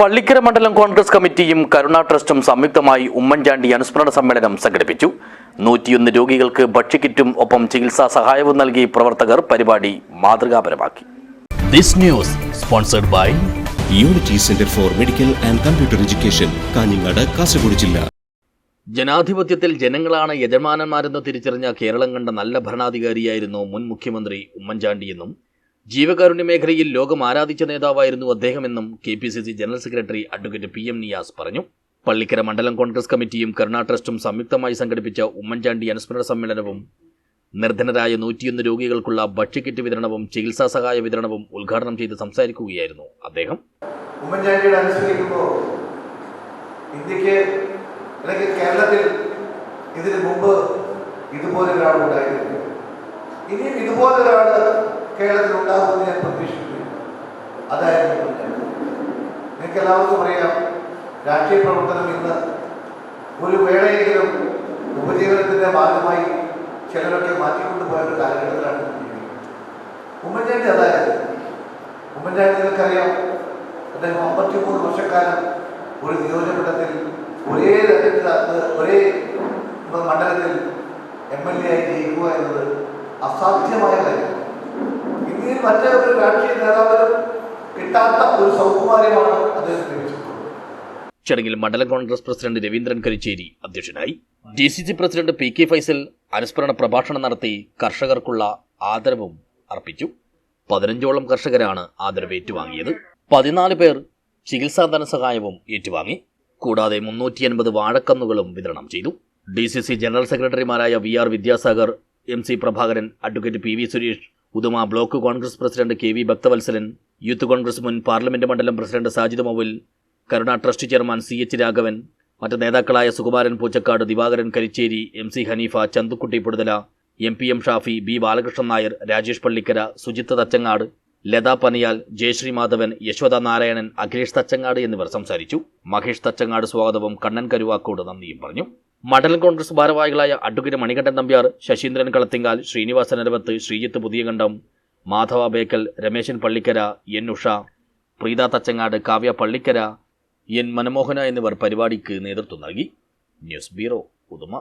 പള്ളിക്കര മണ്ഡലം കോൺഗ്രസ് കമ്മിറ്റിയും കരുണ ട്രസ്റ്റും സംയുക്തമായി ഉമ്മൻചാണ്ടി അനുസ്മരണ സമ്മേളനം സംഘടിപ്പിച്ചു. നൂറ്റിയൊന്ന് രോഗികൾക്ക് ഭക്ഷ്യക്കിറ്റും ഒപ്പം ചികിത്സാ സഹായവും നൽകി പ്രവർത്തകർ പരിപാടി മാതൃകാപരമാക്കി. This news sponsored by unity centre for medical and computer education Kanhangad Kasaragod ജില്ല ജനാധിപത്യത്തിൽ ജനങ്ങളാണ് യജമാനന്മാരെന്ന് തിരിച്ചറിഞ്ഞ കേരളം കണ്ട നല്ല ഭരണാധികാരിയായിരുന്നു മുൻ മുഖ്യമന്ത്രി ഉമ്മൻചാണ്ടിയെന്നും ജീവകാരുണ്യ മേഖലയിൽ ലോകം ആരാധിച്ച നേതാവായിരുന്നു അദ്ദേഹമെന്നും K P C C general secretary advocate P M Niyas പറഞ്ഞു. പള്ളിക്കര മണ്ഡലം കോൺഗ്രസ് കമ്മിറ്റിയും കരുണാ ട്രസ്റ്റും സംയുക്തമായി സംഘടിപ്പിച്ച ഉമ്മൻചാണ്ടി അനുസ്മരണ സമ്മേളനവും നിർധനരായ നൂറ്റിയൊന്ന് രോഗികൾക്കുള്ള ഭക്ഷ്യക്കിറ്റ് വിതരണവും ചികിത്സാ സഹായ വിതരണവും ഉദ്ഘാടനം ചെയ്ത് സംസാരിക്കുകയായിരുന്നു അദ്ദേഹം. ഉമ്മൻചാണ്ടിയുടെ അനുസ്മരിക്കുമ്പോൾ ഇന്ത്യയ്ക്ക് അല്ലെങ്കിൽ കേരളത്തിൽ ഇതിനു മുമ്പ് ഇതുപോലെ ഒരാൾ ഉണ്ടായിരുന്നു ഇനിയും ഇതുപോലെ ഒരാൾ കേരളത്തിൽ ഉണ്ടാകുമെന്ന് ഞാൻ പ്രതീക്ഷിക്കുന്നു അതായിരുന്നു നിങ്ങൾക്ക് എല്ലാവർക്കും അറിയാം രാഷ്ട്രീയ പ്രവർത്തനം ഇന്ന് ഒരു വേളയെങ്കിലും ഉപജീവനത്തിന്റെ ഭാഗമായി ചിലരൊക്കെ മാറ്റിക്കൊണ്ടുപോയ ഒരു കാലഘട്ടത്തിലാണ്. ഉമ്മൻചാണ്ടി അതായിരുന്നു. ഉമ്മൻചാണ്ടി നിങ്ങൾക്കറിയാം അദ്ദേഹം അമ്പത്തിമൂന്ന് വർഷക്കാലം ഒരു നിയോജകമണ്ഡലത്തിൽ ഒരേ രംഗത്ത് ഒരേ മണ്ഡലത്തിൽ എം എൽ എ ആയി ജയിക്കുക എന്നത് മറ്റേ ഒരു രാഷ്ട്രീയ നേതാവിനും കിട്ടാത്ത ഒരു സൗകുമാര്യമാണ് അദ്ദേഹം ചടങ്ങിൽ മണ്ഡലം കോൺഗ്രസ് പ്രസിഡന്റ് രവീന്ദ്രൻ കരിച്ചേരി അധ്യക്ഷനായി. D C C president P K Faisal അനുസ്മരണ പ്രഭാഷണം നടത്തി കർഷകർക്കുള്ള ആദരവും അർപ്പിച്ചു. പതിനഞ്ചോളം കർഷകരാണ് ആദരവ് ഏറ്റുവാങ്ങിയത്. പതിനാല് പേർ ചികിത്സാ ധനസഹായവും ഏറ്റുവാങ്ങി. കൂടാതെ മുന്നൂറ്റി അൻപത് വാഴക്കന്നുകളും വിതരണം ചെയ്തു. ഡി സി സി ജനറൽ സെക്രട്ടറിമാരായ V R Vidyasagar M C Prabhakaran advocate P V Suresh Uduma block Congress president K V Bhakthavathsalan youth Congress മുൻ പാർലമെന്റ് മണ്ഡലം president Sajid Moul Karuna trust chairman C H Raghavan മറ്റ് നേതാക്കളായ Sukumaran Poochakkad Divakaran Karicheri M C Haneefa Chanthukutty Poduthala M P M Shafi B Balakrishnan Nair Rajesh Pallikkara Sujith Thachangad Latha Paniyal Jayashree Madhavan Yashoda Narayanan Akhilesh Thachangad എന്നിവർ സംസാരിച്ചു. മഹേഷ് തച്ചങ്ങാട് സ്വാഗതവും കണ്ണൻ കരുവാക്കോട് നന്ദിയും പറഞ്ഞു. മണ്ഡലം കോൺഗ്രസ് ഭാരവാഹികളായ advocate Manikandan Nambiar Sasheendran Kalathinkal Srinivasan Aravath Sreejith Puthiyakandam Madhava Bekal Rameshan Pallikkara N Usha Preetha Thachangad Kavya Pallikkara N Manamohana എന്നിവർ പരിപാടിക്ക് നേതൃത്വം നൽകി. News bureau Uduma